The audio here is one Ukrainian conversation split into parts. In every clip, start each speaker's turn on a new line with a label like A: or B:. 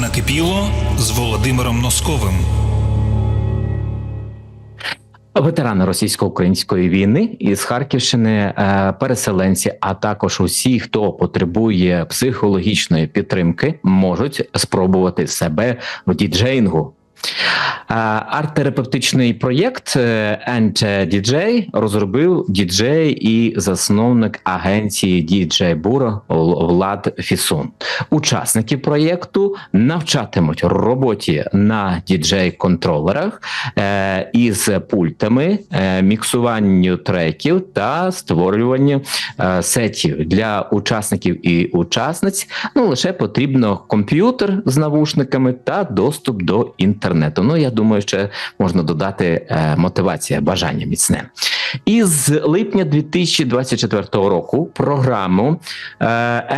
A: Накипіло з Володимиром Носковим.
B: Ветерани російсько-української війни із Харківщини, е, переселенці, а також усі, хто потребує психологічної підтримки, можуть спробувати себе в діджеїнгу. Е, Арт-терапевтичний проєкт е, Ant DJ розробив діджей і засновник агенції DJ Bureau Влад Фісун. Учасники проєкту навчатимуть роботі на діджей-контролерах е, із пультами, е, міксуванню треків та створюванню е, сетів для учасників і учасниць. Ну лише потрібно комп'ютер з навушниками та доступ до інтернету. Ну я думаю, ще можна додати е, мотивація, бажання міцне. Із липня 2024 року програму е,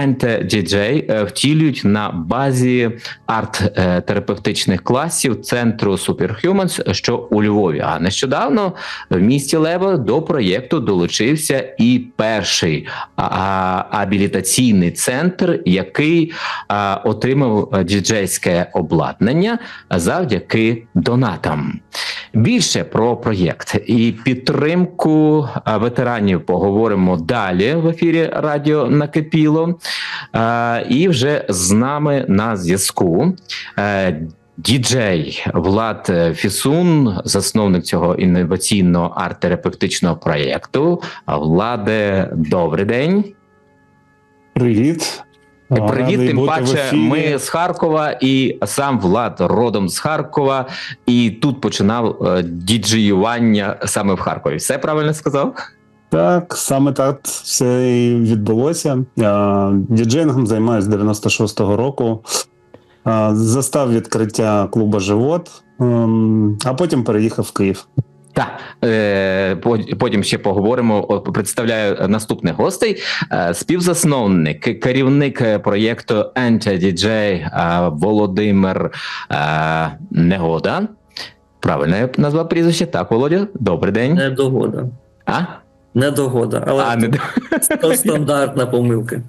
B: NTDJ е, втілюють на базі арт-терапевтичних класів центру Superhumans, що у Львові. А нещодавно в місті Лево до проєкту долучився і перший абілітаційний центр, який отримав діджейське обладнання завдяки донатам. Більше про проєкт і підтримку ветеранів поговоримо далі в ефірі Радіо Накипіло. І вже з нами на зв'язку. е, Діджей Влад Фісун, засновник цього інноваційного арт-терапевтичного проєкту. Владе, добрий день.
C: Привіт.
B: Привіт,
C: Радий
B: тим паче, ми з Харкова, і сам Влад родом з Харкова, і тут починав е, діджеювання саме в Харкові. Все правильно сказав?
C: Так, саме так все і відбулося. Я Діджеїнгом займаюся з 96-го року. Застав відкриття клуба Живот, ем, а потім переїхав в Київ.
B: Так, е, потім ще поговоримо. Представляю наступних гостей. Е, Співзасновник, керівник е, проєкту Anti-DJ е, Володимир Негода. Правильно я назвав прізвище? Так, Володя. Добрий день.
D: Недогода.
B: А?
D: Недогода, але
B: А, не
D: стандартна помилка.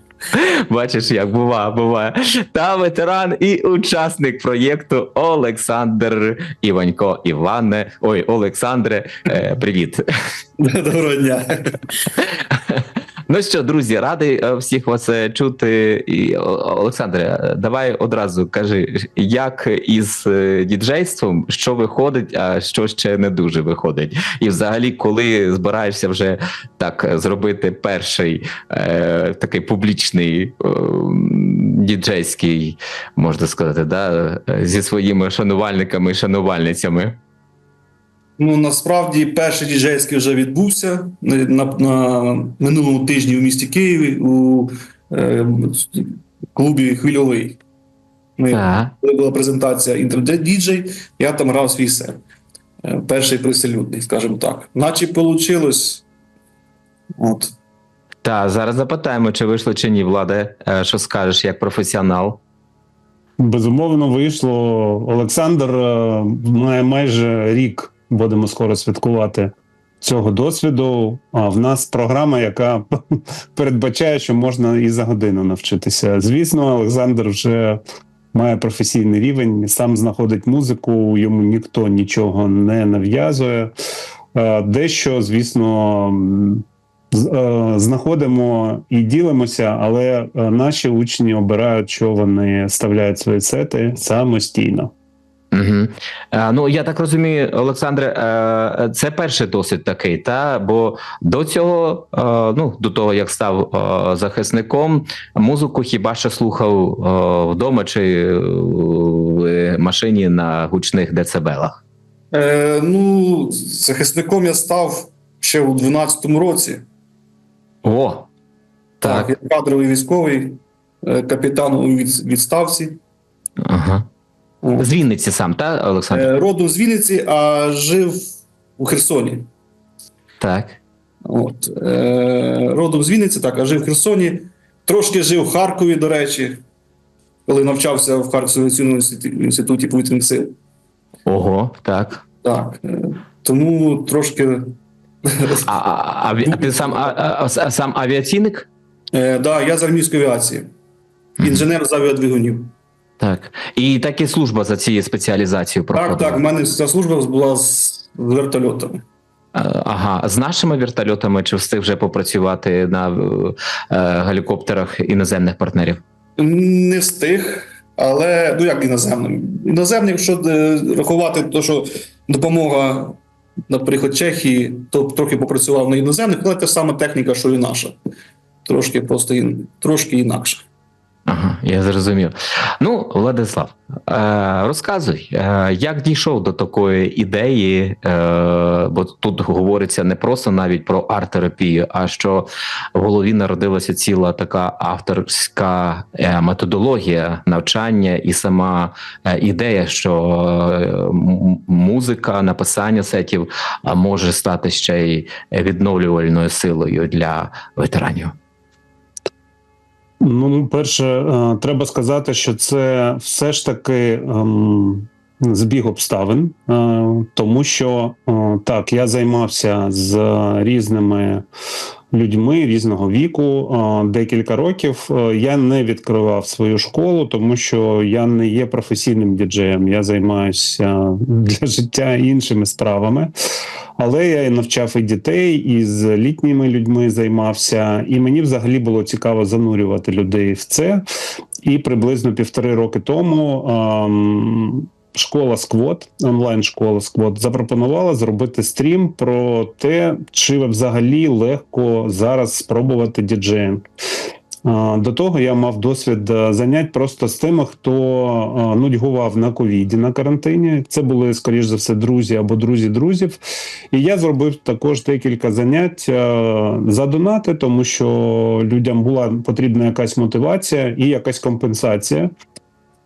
B: Бачиш, як буває, буває. Та ветеран і учасник проєкту Олександр Іванько Іване. Ой, Олександре, е, привіт.
D: Доброго дня.
B: Ну що, друзі, радий е, всіх вас е, чути. І, Олександре, е, давай одразу кажи, як із діджейством, що виходить, а що ще не дуже виходить. І взагалі, коли збираєшся вже так зробити перший е, такий публічний е, діджейський, можна сказати, да, зі своїми шанувальниками і шанувальницями.
E: Ну насправді перший діджейський вже відбувся на, на, на минулому тижні у місті Києві у е, клубі Хвильовий. Ми, коли була презентація інтернет-діджей, я там грав свій сет. Е, Перший приселюдний, скажімо так. Наче вийшло. От.
B: Та зараз запитаємо, чи вийшло чи ні, Владе, е, що скажеш як професіонал.
C: Безумовно, вийшло. Олександр е, має майже рік, будемо скоро святкувати цього досвіду. А в нас програма, яка передбачає, що можна і за годину навчитися. Звісно, Олександр вже має професійний рівень, сам знаходить музику, йому ніхто нічого не нав'язує. Е, Дещо, звісно, е, знаходимо і ділимося, але е, наші учні обирають, що вони ставляють свої сети самостійно.
B: Угу. Е, ну я так розумію, Олександре, е, це перший досвід такий, та бо до цього, е, ну до того як став захисником, музику хіба що слухав вдома чи в машині на гучних децибелах.
E: Е, ну, захисником я став ще у 12-му році.
B: О, так.
E: Так, я кадровий військовий, капітан у відставці.
B: Ага. З Вінниці сам, та Олександр?
E: Е, Родом з Вінниці, а жив у Херсоні.
B: Так.
E: От. Е, родом з Вінниці, так, а жив в Херсоні. Трошки жив в Харкові, до речі, коли навчався в Харківському національному інституті повітряних сил.
B: Ого, так.
E: Так. е, Тому трошки.
B: А, а, а, ти сам, а, а, сам авіаційник?
E: Е, да, я з армійської авіації. Інженер з авіадвигунів.
B: Так. І так і служба за цією спеціалізацією
E: Так,
B: проходила.
E: так, в мене ця служба була з вертольотами.
B: Е, Ага, з нашими вертольотами чи встиг вже попрацювати на е, гелікоптерах іноземних партнерів?
E: Не встиг, але ну як іноземним. Іноземним, якщо е, рахувати, то що допомога, наприклад, Чехії, то трохи попрацював на іноземних, але те сама техніка, що і наша. Трошки просто трошки інакше.
B: Ага, я зрозумів. Ну, Владислав, е, розказуй, е, як дійшов до такої ідеї, е, бо тут говориться не просто навіть про арт-терапію, а що в голові народилася ціла така авторська методологія навчання і сама ідея, що музика, написання сетів може стати ще й відновлювальною силою для ветеранів.
C: Ну, перше, е, треба сказати, що це все ж таки ем, збіг обставин, е, тому що е, так, я займався з різними людьми різного віку е, декілька років. Е, Я не відкривав свою школу, тому що я не є професійним діджеєм. Я займаюся для життя іншими справами. Але я навчав і дітей, і з літніми людьми займався, і мені взагалі було цікаво занурювати людей в це. І приблизно півтори роки тому школа Сквот, онлайн-школа Сквот, запропонувала зробити стрім про те, чи взагалі легко зараз спробувати діджеїнг. До того я мав досвід е, занять просто з тими, хто е, нудьгував на ковіді на карантині. Це були, скоріш за все, друзі або друзі друзів. І я зробив також декілька занять е, за донати, тому що людям була потрібна якась мотивація і якась компенсація.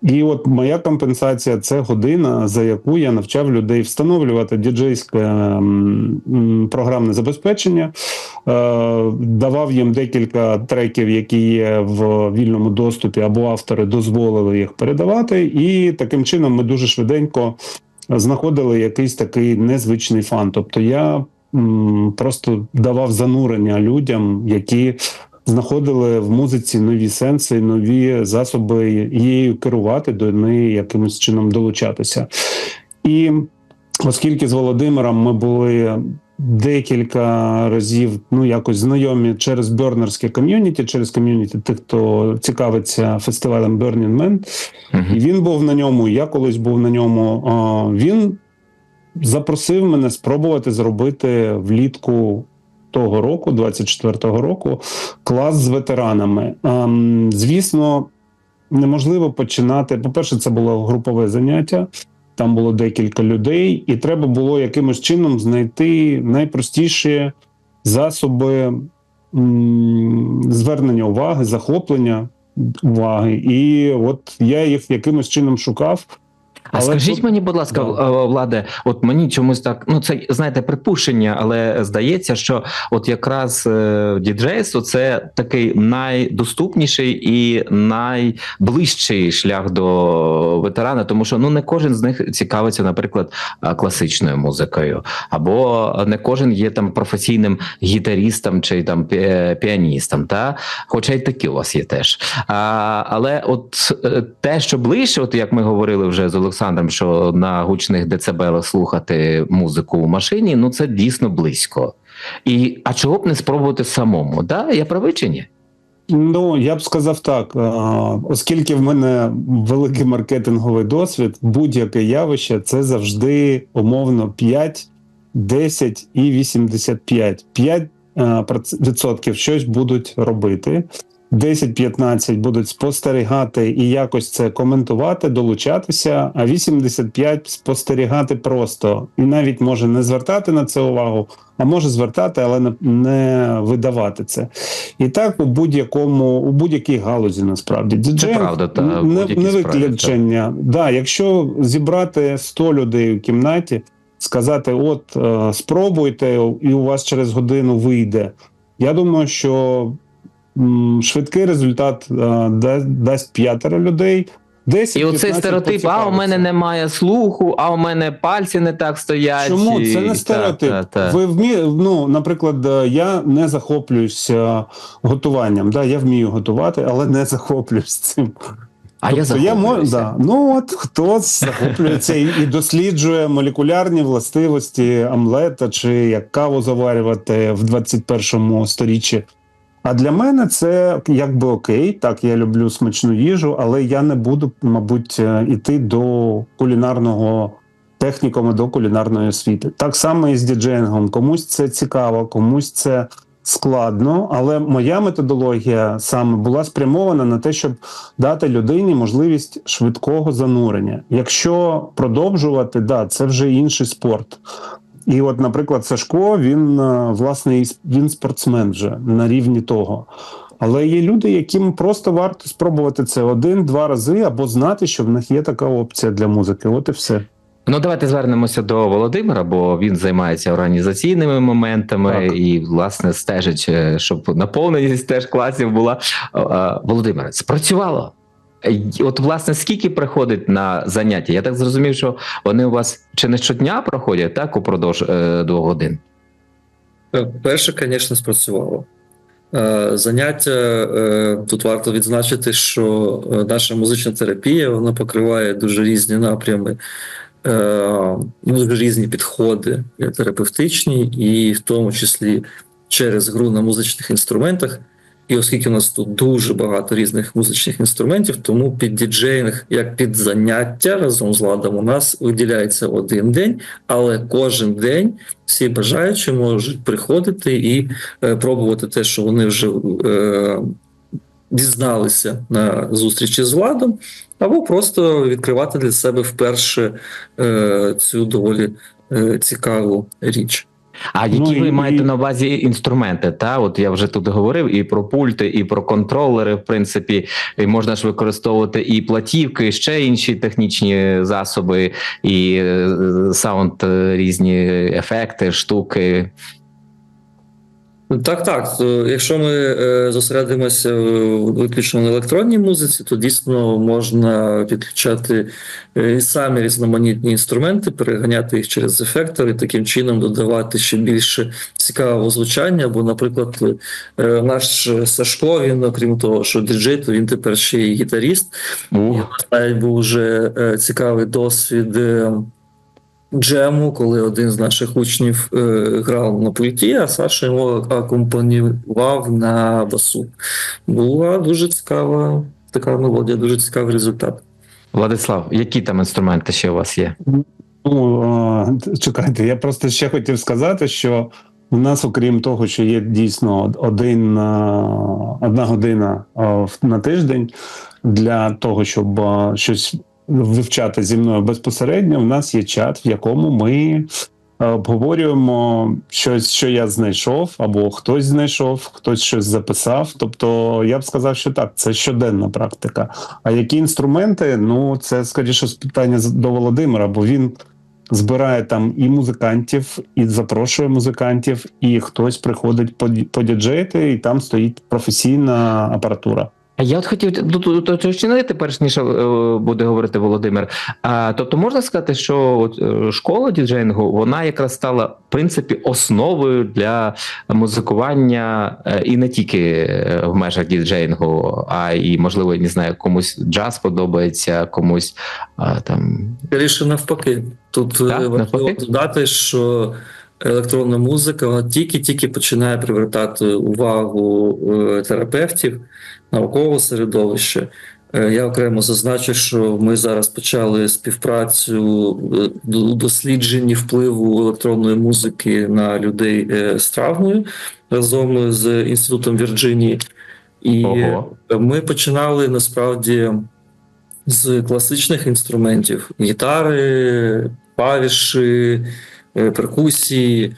C: І от моя компенсація це година, за яку я навчав людей встановлювати діджейське ем, програмне забезпечення, е, давав їм декілька треків, які є в вільному доступі, або автори дозволили їх передавати. І таким чином ми дуже швиденько знаходили якийсь такий незвичний фан. Тобто я просто давав занурення людям, які знаходили в музиці нові сенси, нові засоби її керувати, до неї якимось чином долучатися. І оскільки з Володимиром ми були декілька разів ну якось знайомі через бернерське ком'юніті, через ком'юніті тих, хто цікавиться фестивалем Burning Man, і він був на ньому. Я колись був на ньому. Він запросив мене спробувати зробити влітку того року, 24-го року, клас з ветеранами. Ем, Звісно, неможливо починати. По-перше, це було групове заняття. Там було декілька людей, і треба було якимось чином знайти найпростіші засоби звернення уваги, захоплення уваги. І от я їх якимось чином шукав.
B: А
C: Але
B: скажіть
C: тут-
B: мені, будь ласка,
C: Да.
B: е, владе, от мені чомусь так, ну це знаєте, припущення, але здається, що от якраз е, діджейство це такий найдоступніший і найближчий шлях до ветерана, тому що ну не кожен з них цікавиться, наприклад, е, класичною музикою, або не кожен є там професійним гітарістом чи там піаністом, та хоча й такі у вас є теж. А, але от те, що ближче, от як ми говорили вже з Олександром, що на гучних децибелах слухати музику в машині, ну це дійсно близько. І а чого б не спробувати самому? Да? Я правий чи ні?
C: Ну, я б сказав так, оскільки в мене великий маркетинговий досвід, будь-яке явище це завжди умовно 5, 10 і 85. 5 а, проц- відсотків щось будуть робити. 10-15 будуть спостерігати і якось це коментувати, долучатися, а 85 спостерігати просто і навіть може не звертати на це увагу, а може звертати, але не, не видавати це. І так у будь-якому у будь-якій галузі насправді діджеїнг
B: правда, та,
C: не, не виключення. Да, якщо зібрати 100 людей у кімнаті, сказати: от е, спробуйте, і у вас через годину вийде. Я думаю, що швидкий результат е, да- дасть п'ятеро людей. 10,
B: І оцей
C: 15
B: стереотип: а у мене немає слуху, а у мене пальці не так стоять.
C: Чому це не
B: та,
C: стереотип?
B: та, та.
C: Ви вмі... ну, наприклад, е, я не захоплююсь готуванням. Да, я вмію готувати, але не захоплююсь цим.
B: А я
C: Тобто мо-
B: захоплююся.
C: да. Ну от хто захоплюється і, і досліджує молекулярні властивості омлета, чи як каву заварювати в 21 сторіччі. А для мене це якби окей, так я люблю смачну їжу, але я не буду, мабуть, е, іти до кулінарного технікуму, до кулінарної освіти. Так само і з діджеїнгом. Комусь це цікаво, комусь це складно, але моя методологія саме була спрямована на те, щоб дати людині можливість швидкого занурення. Якщо продовжувати, да, це вже інший спорт. І от, наприклад, Сашко, він е, власне він спортсмен вже на рівні того. Але є люди, яким просто варто спробувати це один-два рази, або знати, що в них є така опція для музики. От і все.
B: Ну, давайте звернемося до Володимира, бо він займається організаційними моментами
C: Так.
B: і, власне, стежить, е, щоб наповненість теж класів була. А, Володимире, спрацювало. Е, От, власне, скільки приходить на заняття? Я так зрозумів, що вони у вас чи не щодня проходять, так, упродовж е, двох годин.
D: Е, Перше, звісно, спрацювало. Е, Заняття тут варто відзначити, що наша музична терапія вона покриває дуже різні напрями, дуже різні підходи терапевтичні, і в тому числі через гру на музичних інструментах. І оскільки у нас тут дуже багато різних музичних інструментів, тому під діджеїнг, як під заняття разом з ладом, у нас виділяється один день, але кожен день всі бажаючі можуть приходити і е, пробувати те, що вони вже е, дізналися на зустрічі з владом, або просто відкривати для себе вперше е, цю доволі е, цікаву річ.
B: А які
C: Ну,
B: ви
C: і-
B: маєте на увазі інструменти? Та от я вже тут говорив і про пульти, і про контролери. В принципі, і можна ж використовувати і платівки, і ще інші технічні засоби, і е, саунд е, різні ефекти, штуки.
D: Так, так. Якщо ми е, зосередимося е, виключно на електронній музиці, то дійсно можна підключати е, і самі різноманітні інструменти, переганяти їх через ефектор і таким чином додавати ще більше цікавого звучання. Бо, наприклад, е, наш Сашко, він, окрім того, що діджей, то він тепер ще й гітаріст. І у навіть був вже е, цікавий досвід е, джему, коли один з наших учнів е, грав на пульті, а Саша йому акомпанував на басу. Була дуже цікава така мелодія, дуже цікавий результат.
B: Владислав, які там інструменти ще у вас є?
C: Ну чекайте, я просто ще хотів сказати, що у нас, окрім того, що є дійсно один, одна година на тиждень для того, щоб щось вивчати зі мною безпосередньо, у нас є чат, в якому ми е, обговорюємо щось, що я знайшов, або хтось знайшов, хтось щось записав. Тобто, я б сказав, що так, це щоденна практика. А які інструменти? Ну, це скоріше питання до Володимира, бо він збирає там і музикантів, і запрошує музикантів, і хтось приходить поді- подіджеїти, і там стоїть професійна апаратура.
B: А я от хотів тут- уточнити, перш ніж е, буде говорити Володимир. А, тобто можна сказати, що от, е, школа діджеїнгу вона якраз стала в принципі основою для музикування е, і не тільки в межах діджеїнгу, а і можливо, не знаю, комусь джаз подобається, комусь а, там
D: Скоріше навпаки. Тут
B: Так,
D: важливо
B: навпаки?
D: додати, що електронна музика тільки-тільки починає привертати увагу е, терапевтів, наукового середовища. Е, Я окремо зазначу, що ми зараз почали співпрацю е, у дослідженні впливу електронної музики на людей е, з травмою разом з інститутом Вірджинії. І
B: Ого.
D: ми починали насправді з класичних інструментів: гітари, клавіші, е, перкусії.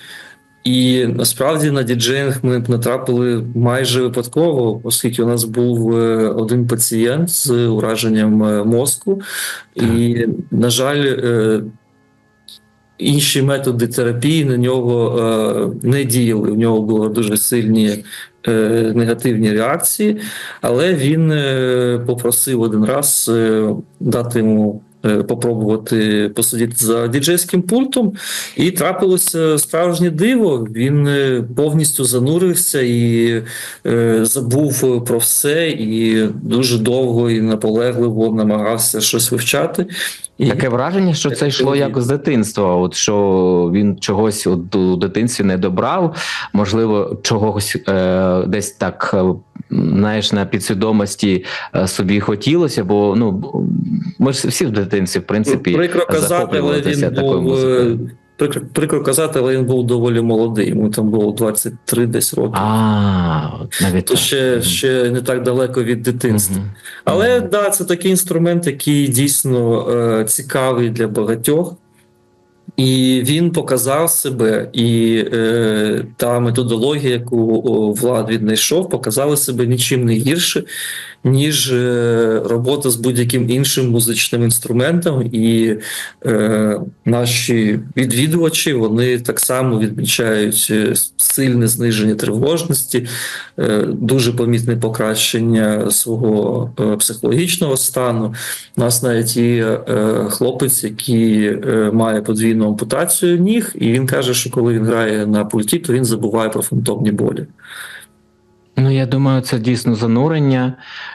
D: І насправді на діджеїнг ми натрапили майже випадково, оскільки у нас був е, один пацієнт з ураженням е, мозку, і, на жаль, е, інші методи терапії на нього е, не діяли. У нього були дуже сильні е, негативні реакції, але він е, попросив один раз е, дати йому е, попробувати посидіти за діджейським пультом, і трапилося справжнє диво. Він е, повністю занурився і е, забув про все, і дуже довго і наполегливо намагався щось вивчати. І
B: Таке враження, що це йшло як з дитинства. От що він чогось от у дитинстві не добрав, можливо, чогось е, десь так. е, Знаєш, на підсвідомості е, собі хотілося, бо ну ми ж всі в дитинстві, в принципі,
D: прикро казати, але він був
B: музикою.
D: Прикро, прикро казати, але він був доволі молодий. Йому там було 23 десь роки.
B: А, навіть
D: То ще, ще не так далеко від дитинства.
B: Мгм.
D: Але
B: Мгм.
D: да, це такий інструмент, який дійсно е, цікавий для багатьох. І він показав себе, і е, та методологія, яку о, Влад віднайшов, показала себе нічим не гірше, ніж е, робота з будь-яким іншим музичним інструментом. І е, наші відвідувачі вони так само відмічають е, сильне зниження тривожності, е, дуже помітне покращення свого е, психологічного стану. У нас навіть є е, хлопець, який має подвійну ампутацію ніг, і він каже, що коли він грає на пульті, то він забуває про фантомні болі.
B: Ну, я думаю, це дійсно занурення,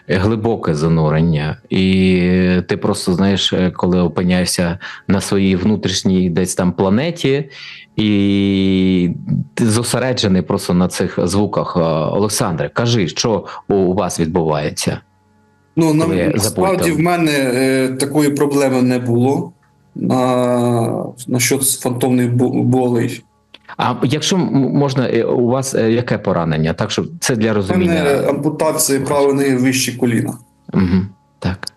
B: е, глибоке занурення. І ти просто знаєш, е, коли опиняєшся на своїй внутрішній десь там планеті, і ти зосереджений просто на цих звуках. Е, Олександре, кажи, що у вас відбувається?
E: Ну, на, насправді в мене е, такої проблеми не було на, на що фантомних бо- болей.
B: А якщо можна, е, у вас е, яке поранення? Так, щоб це для розуміння.
E: мене ампутація правої ноги вище коліна.
B: Угу, так.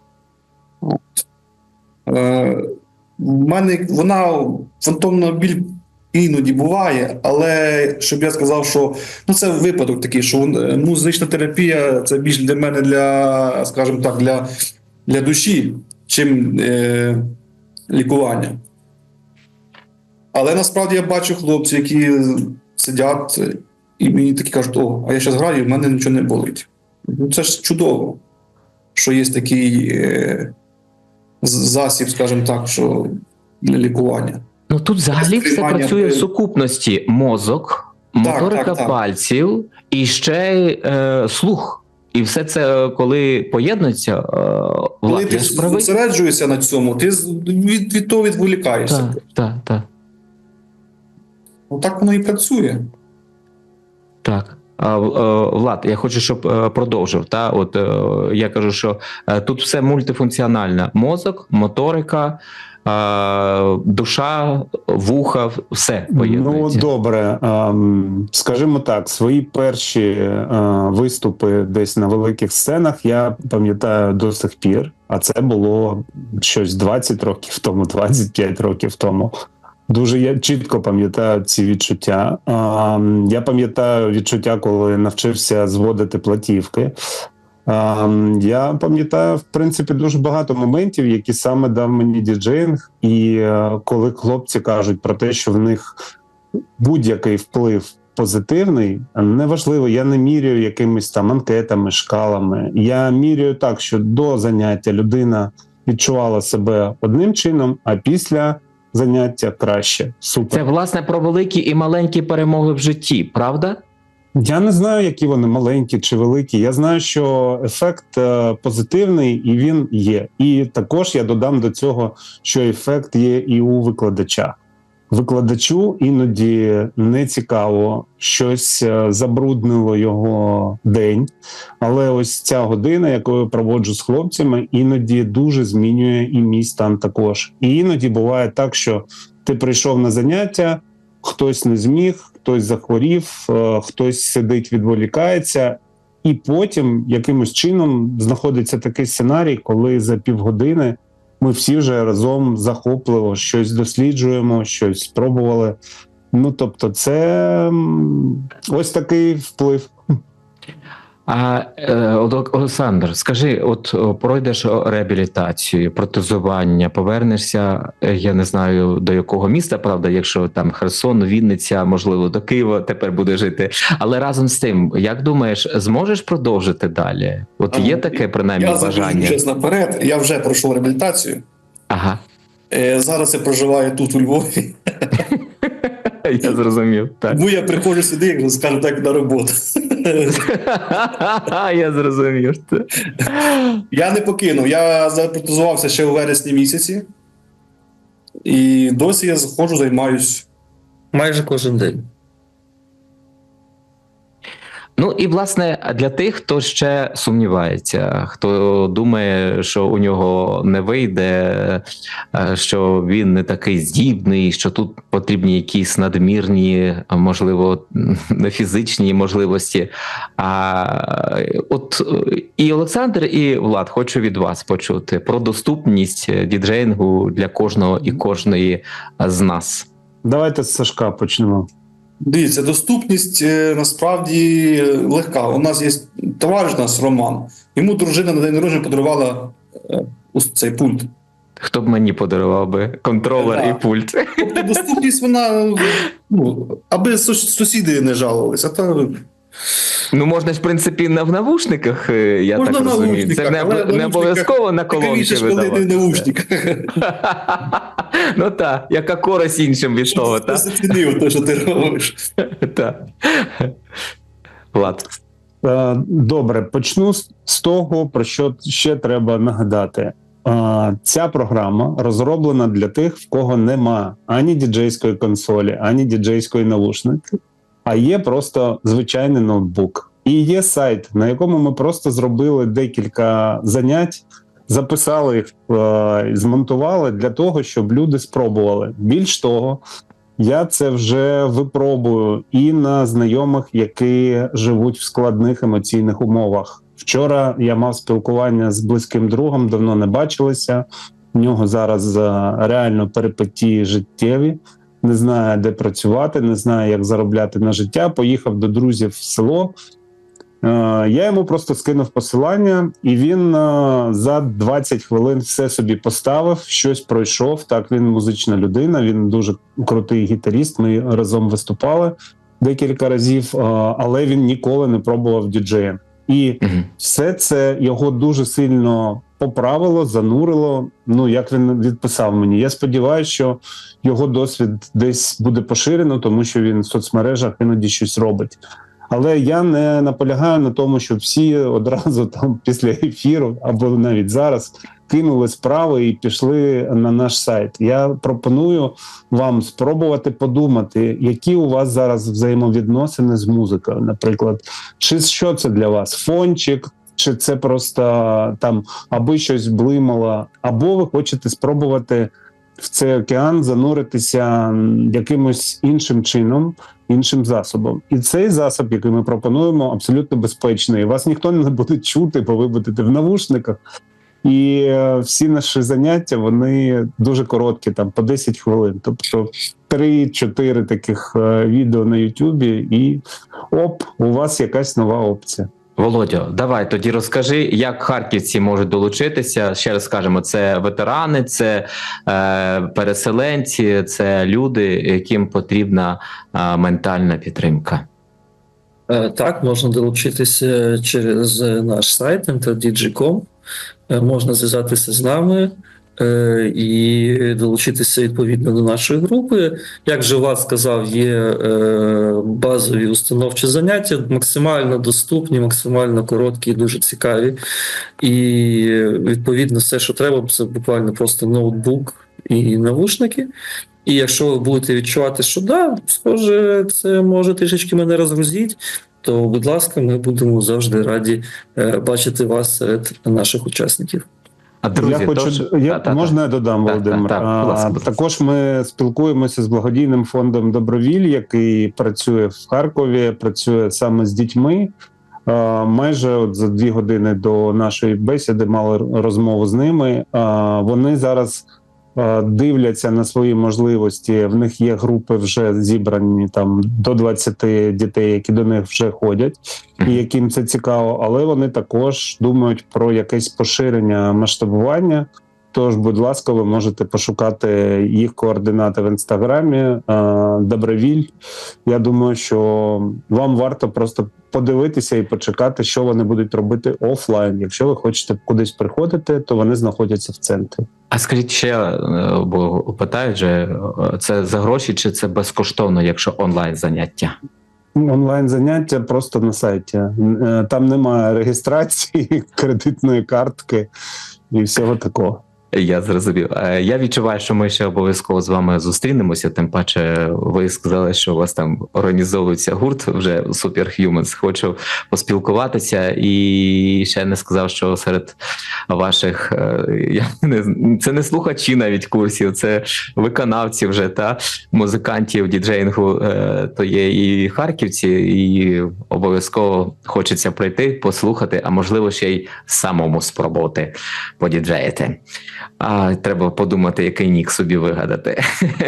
E: Е, в мене вона фантомна біль іноді буває, але щоб я сказав, що ну це випадок такий, що е, музична терапія це більш для мене для, скажімо так, для, для душі, чим е, лікування. Але насправді я бачу хлопців, які сидять і мені такі кажуть, о, а я зараз граю, і в мене нічого не болить. Ну це ж чудово, що є такий. Е, засіб, скажімо так, що для лікування.
B: Ну тут взагалі все працює в сукупності мозок, моторика
E: так, так.
B: пальців і ще е, слух. І все це, е, коли поєднується, е,
E: Коли ти зосереджуєшся на цьому, ти від, від того відволікаєшся.
B: Так, так, так.
E: Ну так воно і працює.
B: Так. Е, Влад, я хочу, щоб е, продовжив. Та от е, я кажу, що тут все мультифункціональне: мозок, моторика, душа, вуха, все
C: Ну добре, Ем, скажімо так, свої перші виступи десь на великих сценах я пам'ятаю до сих пір, а це було щось 20 років тому, 25 років тому. Дуже я чітко пам'ятаю ці відчуття. Ем, Я пам'ятаю відчуття, коли навчився зводити платівки. Ем, Я пам'ятаю, в принципі, дуже багато моментів, які саме дав мені діджеїнг. І е, коли хлопці кажуть про те, що в них будь-який вплив позитивний, неважливо, я не міряю якимись там анкетами, шкалами. Я міряю так, що до заняття людина відчувала себе одним чином, а після заняття краще. Супер.
B: Це власне про великі і маленькі перемоги в житті, правда?
C: Я не знаю, які вони маленькі чи великі. Я знаю, що ефект е, позитивний і він є. І також я додам до цього, що ефект є і у викладача. Викладачу іноді не цікаво, щось е, забруднило його день. Але ось ця година, яку я проводжу з хлопцями, іноді дуже змінює і мій стан також. І іноді буває так, що ти прийшов на заняття, хтось не зміг, хтось захворів, е, хтось сидить, відволікається, і потім якимось чином знаходиться такий сценарій, коли за півгодини ми всі вже разом захопливо щось досліджуємо, щось спробували. Ну тобто, це ось такий вплив.
B: А е, Олександр, скажи, от пройдеш реабілітацію, протезування, повернешся, е, я не знаю до якого міста, правда, якщо там Херсон, Вінниця, можливо, до Києва тепер буде жити. Але разом з тим, як думаєш, зможеш продовжити далі? От є таке принаймні
E: я
B: бажання?
E: чесно наперед, я вже пройшов реабілітацію.
B: Ага,
E: Е, Зараз я проживаю тут у Львові.
B: я зрозумів. Так.
E: Тому я приходжу сюди, як скажу так, на роботу.
B: Я зрозумів.
E: Я не покинув. Я запротезувався ще у вересні місяці. І досі я заходжу, займаюсь.
D: Майже кожен день.
B: Ну і власне для тих, хто ще сумнівається, хто думає, що у нього не вийде, е, що він не такий здібний, що тут потрібні якісь надмірні, можливо, не фізичні можливості. А от і Олександр, і Влад, хочу від вас почути про доступність діджеїнгу для кожного і кожної з нас.
C: Давайте з Сашка почнемо.
E: Дивіться, доступність е, насправді легка. У нас є товариш у нас Роман. Йому дружина на день народження подарувала е, ось цей пульт.
B: Хто б мені подарував би контролер
E: Да.
B: і пульт?
E: Тобто доступність вона, ну, аби сусіди не жалувалися. Та
B: Ну, можна ж, в принципі, на в навушниках, е, я
E: можна
B: так розумію. Це не, не обов'язково на колонки
E: цікавіше ж, коли не в
B: видавати.
E: наушниках.
B: ну так, яка користь іншим від того, так?
E: Оцінив те, що ти робиш.
B: Так. Влад.
C: Е, Добре, почну з- з того, про що ще треба нагадати. Е, Ця програма розроблена для тих, в кого нема ані діджейської консолі, ані діджейської навушники, а є просто звичайний ноутбук. І є сайт, на якому ми просто зробили декілька занять, записали їх, е, змонтували для того, щоб люди спробували. Більш того, я це вже випробую і на знайомих, які живуть в складних емоційних умовах. Вчора я мав спілкування з близьким другом, давно не бачилися. У нього зараз е, реально перипетії життєві. Не знає, де працювати, не знає, як заробляти на життя. Поїхав до друзів в село. Е, Я йому просто скинув посилання, і він е, за 20 хвилин все собі поставив, щось пройшов. Так, він музична людина, він дуже крутий гітаріст. Ми разом виступали декілька разів, е, але він ніколи не пробував діджеєм. І все це його дуже сильно поправило, занурило. Ну як він відписав мені. Я сподіваюся, що його досвід десь буде поширено, тому що він в соцмережах іноді щось робить. Але я не наполягаю на тому, щоб всі одразу там після ефіру або навіть зараз кинули справи і пішли на наш сайт. Я пропоную вам спробувати подумати, які у вас зараз взаємовідносини з музикою. Наприклад, чи що це для вас? Фончик, чи це просто там аби щось блимало, або ви хочете спробувати в цей океан зануритися якимось іншим чином, іншим засобом. І цей засоб, який ми пропонуємо, абсолютно безпечний. Вас ніхто не буде чути, бо ви будете в навушниках. І е, всі наші заняття вони дуже короткі, там по 10 хвилин. Тобто 3-4 таких е, відео на Ютубі, і оп, у вас якась нова опція.
B: Володя, давай тоді розкажи, як харківці можуть долучитися. Ще раз скажемо, це ветерани, це е, переселенці, це люди, яким потрібна е, ментальна підтримка.
D: Е, Так, можна долучитися через наш сайт nterdg.com, Е, можна зв'язатися з нами і долучитися відповідно до нашої групи. Як же Влад сказав, є е, базові установчі заняття, максимально доступні, максимально короткі і дуже цікаві. І відповідно все, що треба, це буквально просто ноутбук і навушники. І якщо ви будете відчувати, що да, схоже, це може трішечки мене розгрузити, то, будь ласка, ми будемо завжди раді е, бачити вас серед наших учасників.
B: Друзі,
C: я хочу
B: тож...
C: я
B: Та-та-та.
C: можна я додам,
B: та,
C: Володимир.
B: Та, та, ласка,
C: А. Також ми спілкуємося з благодійним фондом Добровіль, який працює в Харкові, працює саме з дітьми. А, Майже от за дві години до нашої бесіди мали розмову з ними. А, Вони зараз дивляться на свої можливості. В них є групи вже зібрані там до 20 дітей, які до них вже ходять і яким це цікаво, але вони також думають про якесь поширення масштабування. Тож, будь ласка, ви можете пошукати їх координати в інстаграмі. е, Добровіль. Я думаю, що вам варто просто подивитися і почекати, що вони будуть робити офлайн. Якщо ви хочете кудись приходити, то вони знаходяться в центрі.
B: А скажіть ще, е, бо питають же, е, це за гроші чи це безкоштовно, якщо онлайн заняття?
C: Онлайн заняття просто на сайті. Там немає реєстрації, кредитної картки і всього такого.
B: Я зрозумів. Е, Я відчуваю, що ми ще обов'язково з вами зустрінемося. Тим паче, ви сказали, що у вас там організовується гурт вже Superhumans. Хочу поспілкуватися, і ще не сказав, що серед ваших е, я не це не слухачі навіть курсів, це виконавці вже та музикантів діджеїнгу. е, То є і харківці, і обов'язково хочеться прийти, послухати, а можливо ще й самому спробувати подіджеїти. А треба подумати, який нік собі вигадати.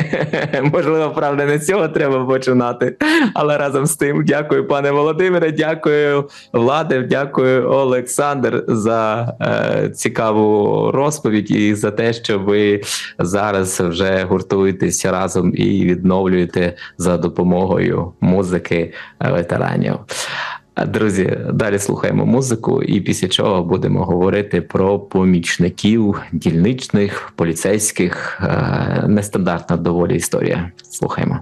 B: Можливо, правда, не з цього треба починати. Але разом з тим, дякую, пане Володимире, дякую, Владе, дякую, Олександр, за е, цікаву розповідь і за те, що ви зараз вже гуртуєтесь разом і відновлюєте за допомогою музики е, ветеранів. Друзі, далі слухаємо музику, і після чого будемо говорити про помічників дільничних, поліцейських. Е, Нестандартна доволі історія. Слухаємо.